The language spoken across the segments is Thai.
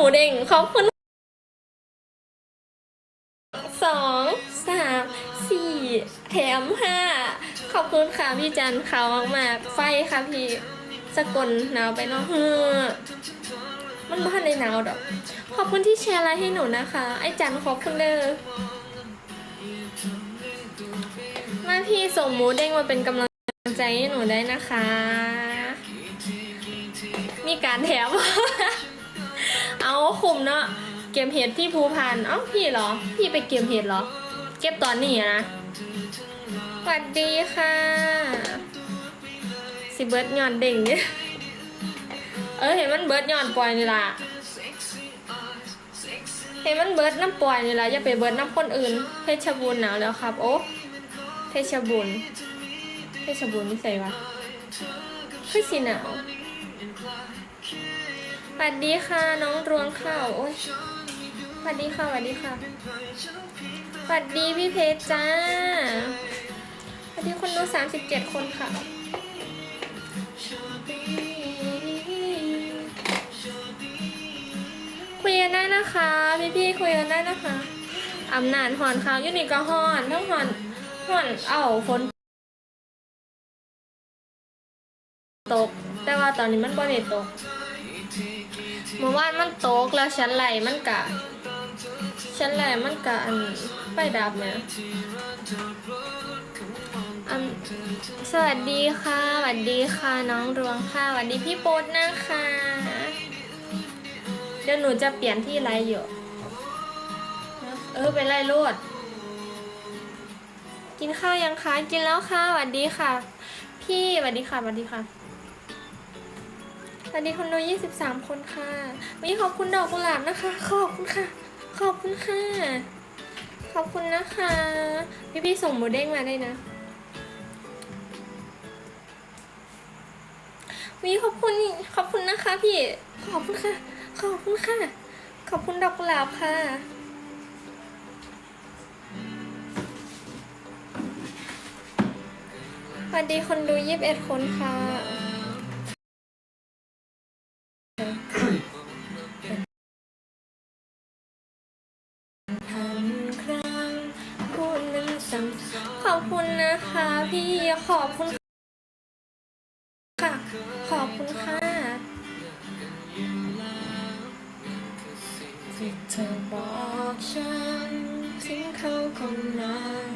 มูเด้งขอบคุณสองสามสี่แถมห้าขอบคุณค่ะพี่จันเขามากๆไฟค่ะพี่สกลหนาวไปเนาะเฮ้อมันบ้านในหนาวดอก ขอบคุณที่แชร์ไลน์ให้หนูนะคะ ไอ้จันขอบคุณเด้อมาพี่ส่งหมูเด้งมาเป็นกำลังใจให้หนูได้นะคะ มีการแถม เอาคุมเนาะเก็บเห็ดที่ภูพานเอ้าพี่เหรอ พี่ไปเก็บเห็ดเหรอ เก็บตอนนี้นะสวัสดีค่ะ สิเบิร์ดหย่อนเด่งเนี่ยเออเห็นมันเบิร์ดหย่อนปล่อยนี่ล่ะเห็นมันเบิร์ดน้ำปล่อยนี่ล่ะอย่าไปเบิร์ดน้ำคนอื่นเพชรบูรณ์หนาวแล้วครับ โอ้เพชรบูรณ์เพชรบูรณ์นี่ใส่วะคือสีหนาว วัสดีค่ะน้องรวงข้าวโอ้ยสวัสดีค่ะสวัสดีค่ะสวัสดีพี่เพชรจ้าสวัสดีคนดูสามสิบเจ็ดคนค่ะคุยกันได้นะคะ พี่พี่คุยกันได้นะคะอำนาจหอนขาอยู่นี่ก็หอนทั้งหอนหอนเอ้าฝนตก แต่ว่าตอนนี้มันบ่ได้ตก เมื่อวานมันตกแล้วชั้นไหลมันกะชั้นไหลมันกะอันไฟดับเนี่ยอันสวัสดีค่ะ สวัสดีค่ะน้องรวงค่ะ สวัสดีพี่โป๊ดนะคะ เดี๋ยวหนูจะเปลี่ยนที่ไลฟ์อยู่ เออไปไล่โลด กินข้าวยังคะ กินแล้วค่ะ สวัสดีค่ะ พี่ สวัสดีค่ะ สวัสดีค่ะ สวัสดีคนดู23 คนค่ะมีขอบคุณดอกกุหลาบนะคะ ขอบคุณค่ะ ขอบคุณค่ะ ขอบคุณนะคะ พี่พี่ๆส่งหมูเด้งมาได้นะมีขอบคุณขอบคุณนะคะพี่ ขอบคุณค่ะ ขอบคุณค่ะ ขอบคุณดอกกุหลาบค่ะ สวัสดีคนดู21คนค่ะ พี่ขอบคุณค่ะ ขอบคุณค่ะที่เธอบอกฉันทิ้งเขาคนนั้น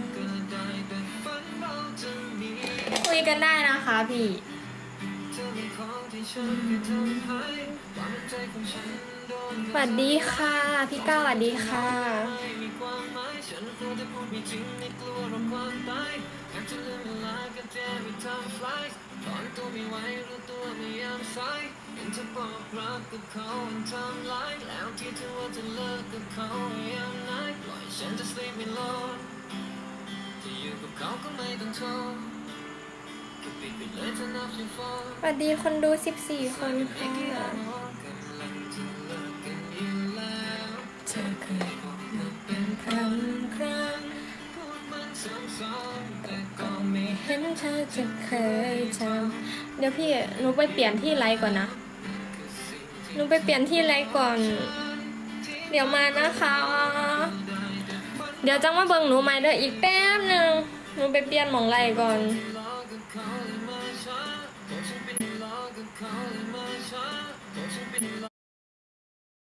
คุยกันได้นะคะพี่สวัสดีค่ะ พี่ก้าวสวัสดีค่ะ สวัสดีคนดู 14 คนค่ะ นเธอจะเคยจำเดี๋ยวพี่หนูไปเปลี่ยนที่ไลก่อนนะหนูไปเปลี่ยนที่ไลก่อน เดี๋ยวมานะคะ เดี๋ยวจังว่าเบิ่งหนูใหม่เด้ออีกแป๊บหนึ่งหนูไปเปลี่ยนหมองไลก่อน